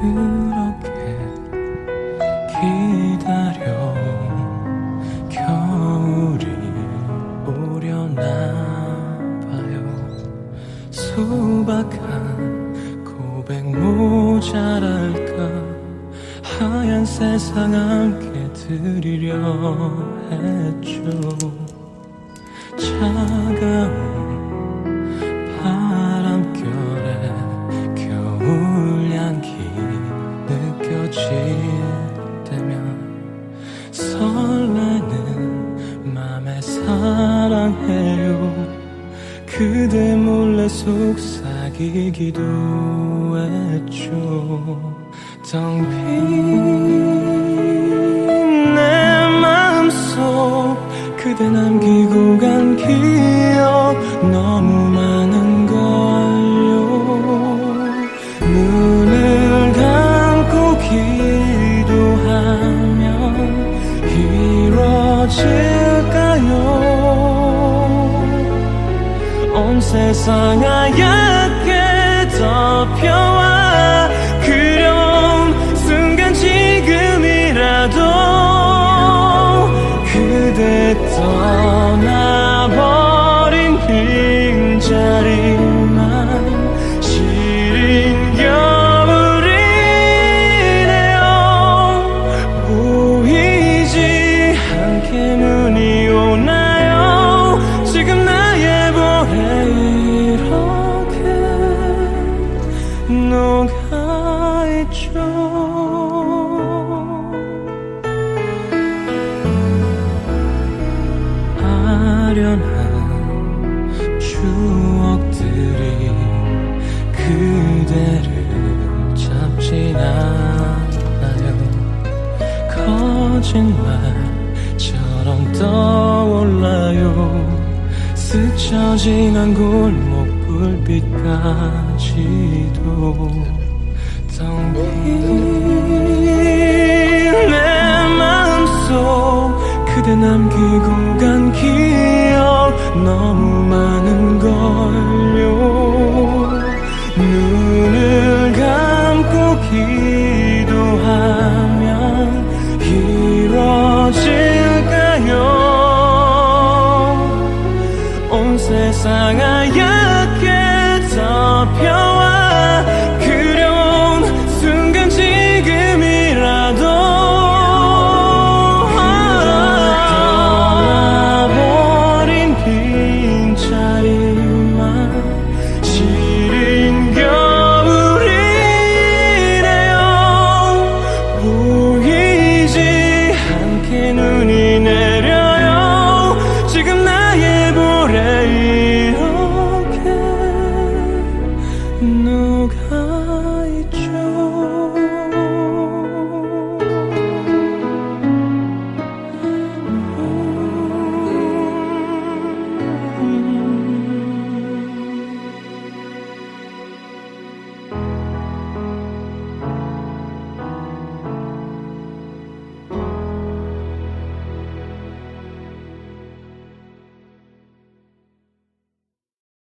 그렇게 기다려. 겨울이 오려나 봐요. 수박한 고백 모자랄까? 하얀 세상 함께 들이려 했죠. 차가운 속삭이기도 했죠. 텅빈 내 마음속 그대 남기고 간 기억 너무 많은 세상 하얗게 덮여와 그려운 순간 지금이라도 그대 떠나버린 빈자 아련한 추억들이 그대를 잡진 않아요. 거짓말처럼 떠올라요. 스쳐 지난 골목 불빛까지도 내 마음속 그대 남기고 간 기억 너무 많은 걸요. 눈을 감고 기도하면 이루어질까요? 온 세상 하얗게 덮여